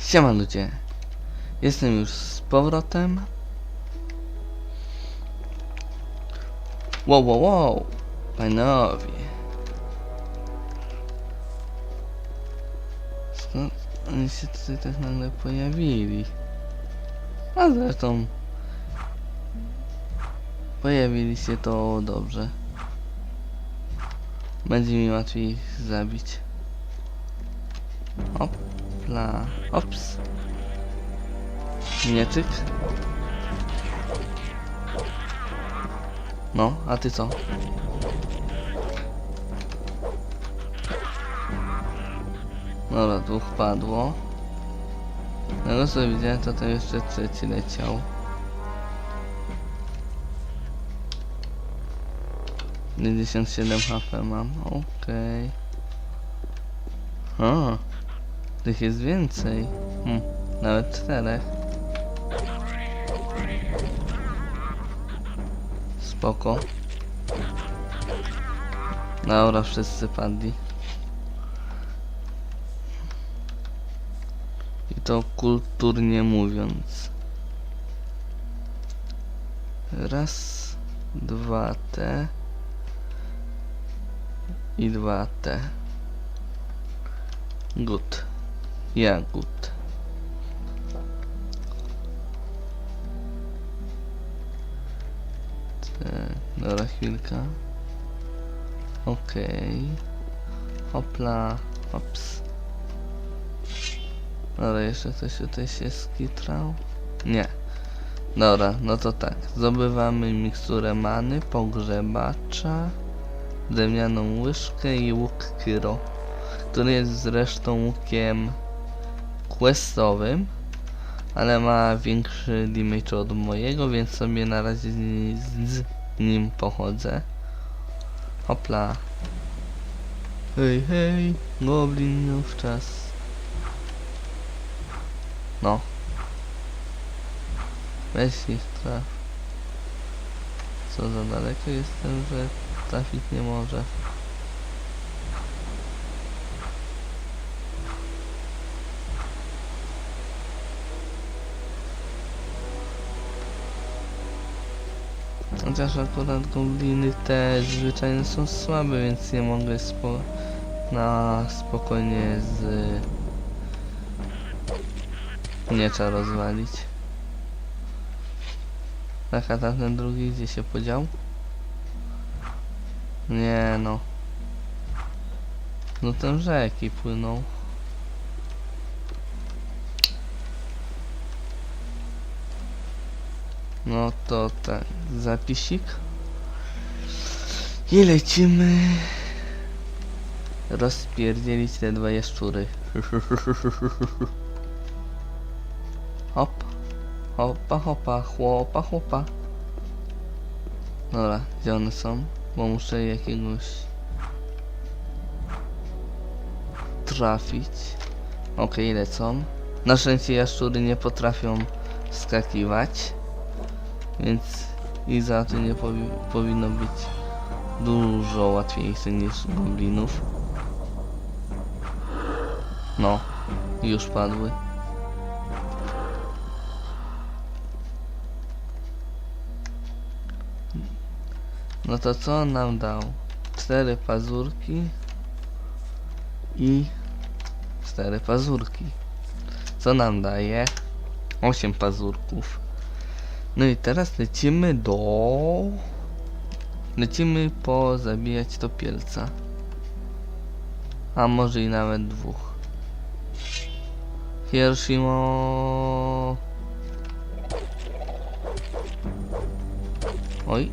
Siema ludzie. Jestem już z powrotem. Wow, wow, wow. Panowie. Skąd oni się tutaj tak nagle pojawili? A zresztą... Pojawili się to dobrze. Będzie mi łatwiej ich zabić. Hopla. Ops. Mieczyk. No, a ty co? Dobra, dwóch padło. No co widziałem, to tam jeszcze trzeci leciał. Pięćdziesiąt siedem HP mam, okej. A, tych jest więcej. Hm, nawet czterech. Spoko. Dobra, wszyscy padli. I to kulturnie mówiąc. Raz, dwa te i dwa te. Good. Ja good. Te- Dobra, chwilka. Okej. Hopla. Hops. Dobra, jeszcze ktoś tutaj się skitrał? Nie. Dobra, no to tak. Zdobywamy miksturę many, pogrzebacza, drewnianą łyżkę i łuk kyro, który jest zresztą łukiem questowym, ale ma większy damage od mojego, więc sobie na razie z, nim pochodzę. Hopla. Hej, hej, goblinów czas. No. Weź ich traf. Co za daleko jestem, że trafić nie może. Chociaż akurat gobliny te zwyczajnie są słabe, więc nie mogę spo na spokojnie z miecza rozwalić. Tak, a tamten drugi gdzie się podział? Nie no. No ten rzeki płynął. No to tak, zapisik. I lecimy rozpierdzielić te dwa jaszczury. Hop. Hopa, hopa, chłopa, chłopa. Dobra, gdzie one są? Bo muszę jakiegoś trafić. Okej, lecą. Na szczęście jaszczury nie potrafią skakiwać. Więc i za to nie powi powinno być dużo łatwiejsze niż goblinów. No, już padły. No to co on nam dał? Cztery pazurki i cztery pazurki. Co nam daje? Osiem pazurków. No i teraz lecimy do... Lecimy po zabijać topielca. A może i nawet dwóch. Hiroshima. Oj.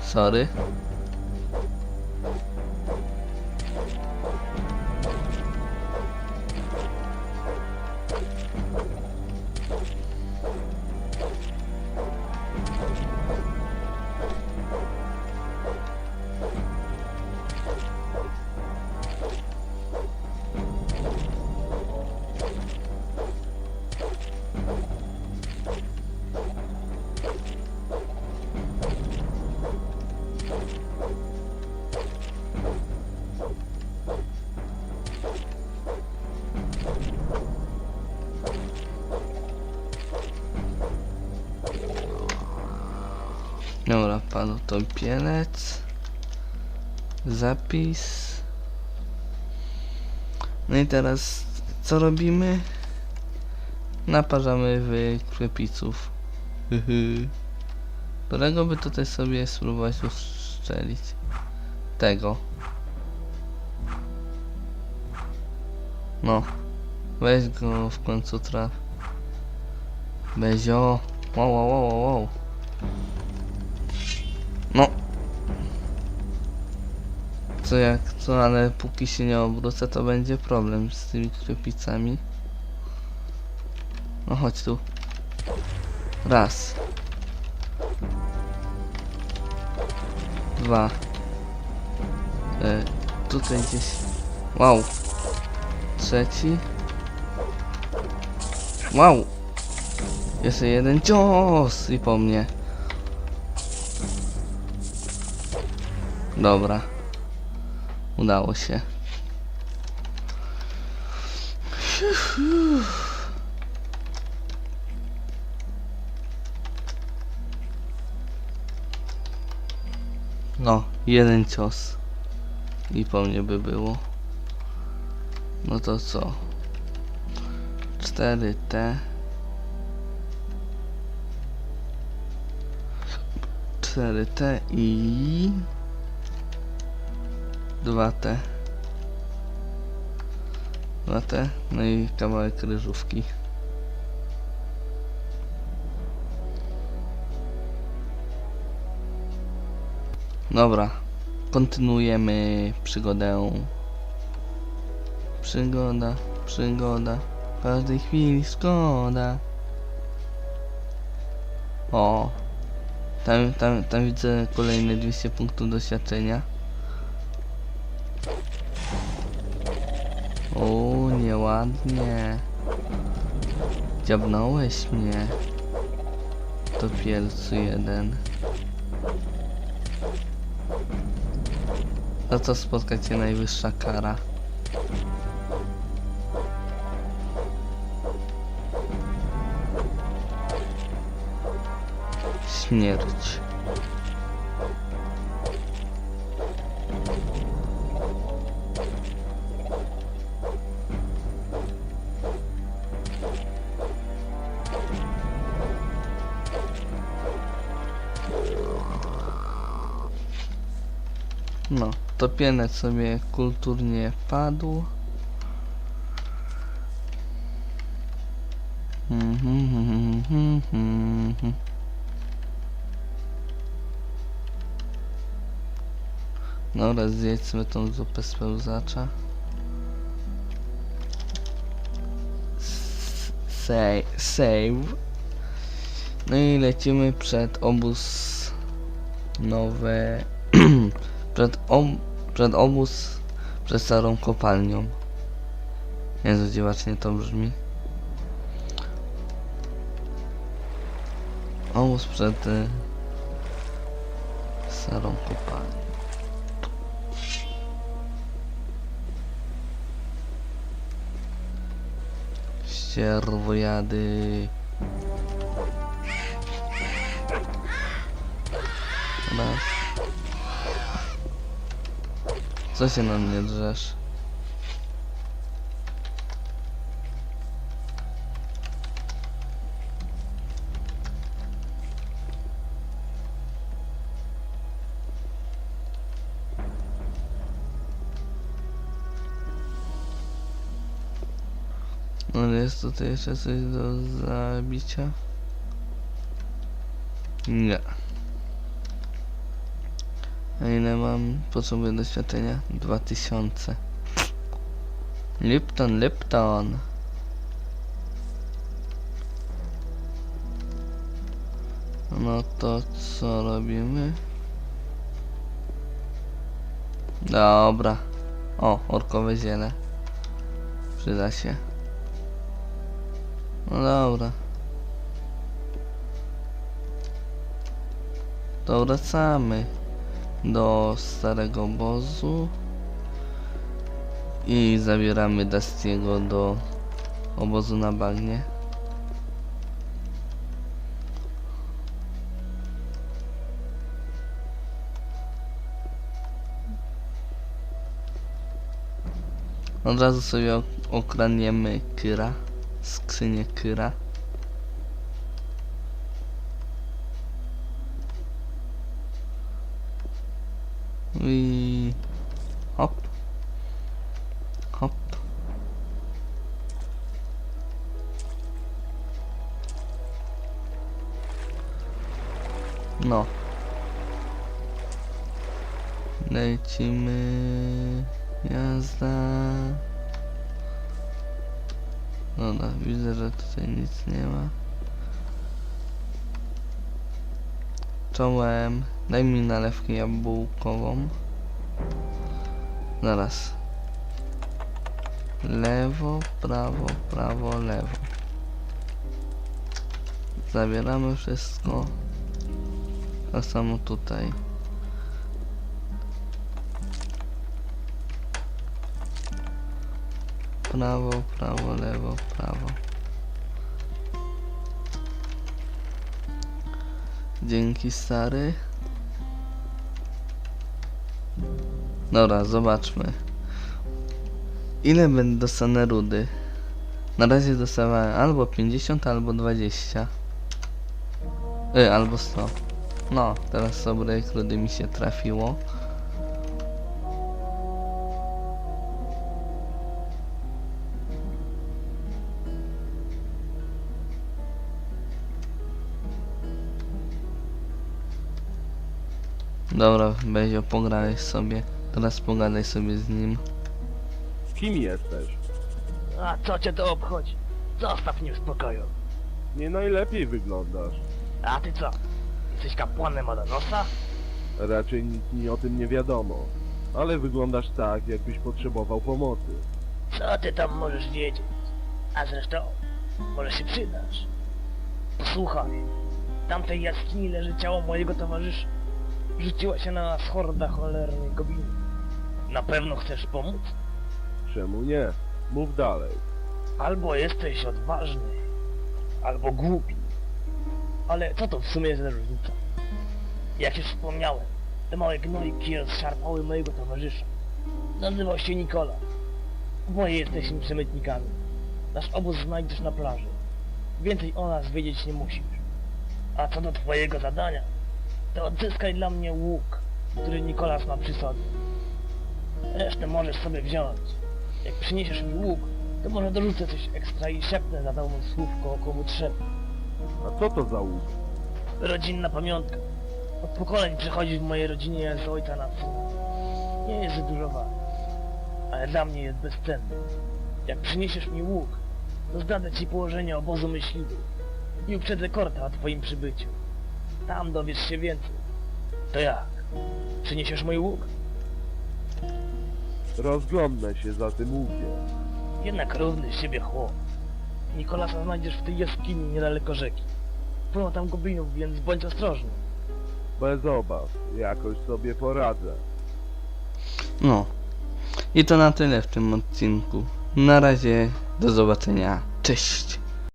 Sorry. Padł topielec. Zapis. No i teraz co robimy? Naparzamy w krwepiców. Hyhy. Którego by tutaj sobie spróbować ustrzelić? Tego. No. Weź go w końcu traf. Bezio. Wow, wow, wow, wow. No. Co jak co, ale póki się nie obrócę, to będzie problem z tymi krepicami. No chodź tu. Raz. Dwa. E, tutaj gdzieś. Wow. Trzeci. Wow. Jeszcze jeden cios i po mnie. Dobra. Udało się. No, jeden cios. I po mnie by było. No to co? 4T. 4T i 2T. 2T, no i kawałek ryżówki. Dobra, kontynuujemy przygodę. Przygoda, przygoda, w każdej chwili szkoda. O, tam, tam, tam widzę kolejne 200 punktów doświadczenia. Nieładnie. Dziabnąłeś mnie. To pielcu jeden. Za co spotka cię najwyższa kara? Śmierć. No, topienec sobie kulturnie padł. Dobra, zjedzmy tą zupę z pełzacza. Save, save. No i lecimy przed obóz nowe przed, om, przed obóz przed starą kopalnią. Jezu, dziwacznie to brzmi. Obóz przed y, starą kopalnią. Ścierwojady. Co się na mnie drzesz? No jest tutaj jeszcze coś do zabicia? Nie. A ile mam? Potrzebuję doświadczenia? 2000. Lipton, Lipton. No to co robimy? Dobra. O, orkowe ziele. Przyda się. No dobra. To wracamy do starego obozu i zabieramy Dustiego do obozu na bagnie. Od razu sobie ok okraniemy Kyra, skrzynię Kyra. I hop. Hop. No. Lecimy. Jazda. Dobra, widzę, że tutaj nic nie ma. Czołem. Daj mi nalewkę jabłkową. Zaraz. Lewo, prawo, prawo, lewo. Zabieramy wszystko. Tak samo tutaj. Prawo, prawo, lewo, prawo. Dzięki stary. Dobra, zobaczmy. Ile będę dostanę rudy? Na razie dostawałem albo 50, albo 20. Y, albo 100. No, teraz sobie rudy mi się trafiło. Dobra, Bezio, pograłeś sobie. Teraz pogadaj sobie z nim. Z kim jesteś? A co cię to obchodzi? Zostaw mnie w spokoju. Nie najlepiej wyglądasz. A ty co? Jesteś kapłanem Adanosa? Raczej nic mi o tym nie wiadomo. Ale wyglądasz tak, jakbyś potrzebował pomocy. Co ty tam możesz wiedzieć? A zresztą, może się przydasz. Posłuchaj, w tamtej jaskini leży ciało mojego towarzysza. Rzuciła się na nas horda cholernych goblinów. Na pewno chcesz pomóc? Czemu nie? Mów dalej. Albo jesteś odważny, albo głupi. Ale co to w sumie za różnica? Jak już wspomniałem, te małe gnojki rozszarpały mojego towarzysza. Nazywał się Nikola. Oboje jesteśmy przemytnikami. Nasz obóz znajdziesz na plaży. Więcej o nas wiedzieć nie musisz. A co do twojego zadania, to odzyskaj dla mnie łuk, który Nikolas ma przy sobie. Resztę możesz sobie wziąć. Jak przyniesiesz mi łuk, to może dorzucę coś ekstra i szepnę na dałą słówko komu trzeba. A co to za łuk? Rodzinna pamiątka. Od pokoleń przechodzi w mojej rodzinie z ojca na syna. Nie jest dużo wart, ale dla mnie jest bezcenny. Jak przyniesiesz mi łuk, to zdradzę ci położenie obozu myśliwych i uprzedzę Korta o twoim przybyciu. Tam dowiesz się więcej. To jak? Przyniesiesz mój łuk? Rozglądnę się za tym łukiem. Jednak równy z siebie chłop. Nikolasa znajdziesz w tej jaskini niedaleko rzeki. Płyną tam goblinów, więc bądź ostrożny. Bez obaw, jakoś sobie poradzę. No. I to na tyle w tym odcinku. Na razie, do zobaczenia. Cześć.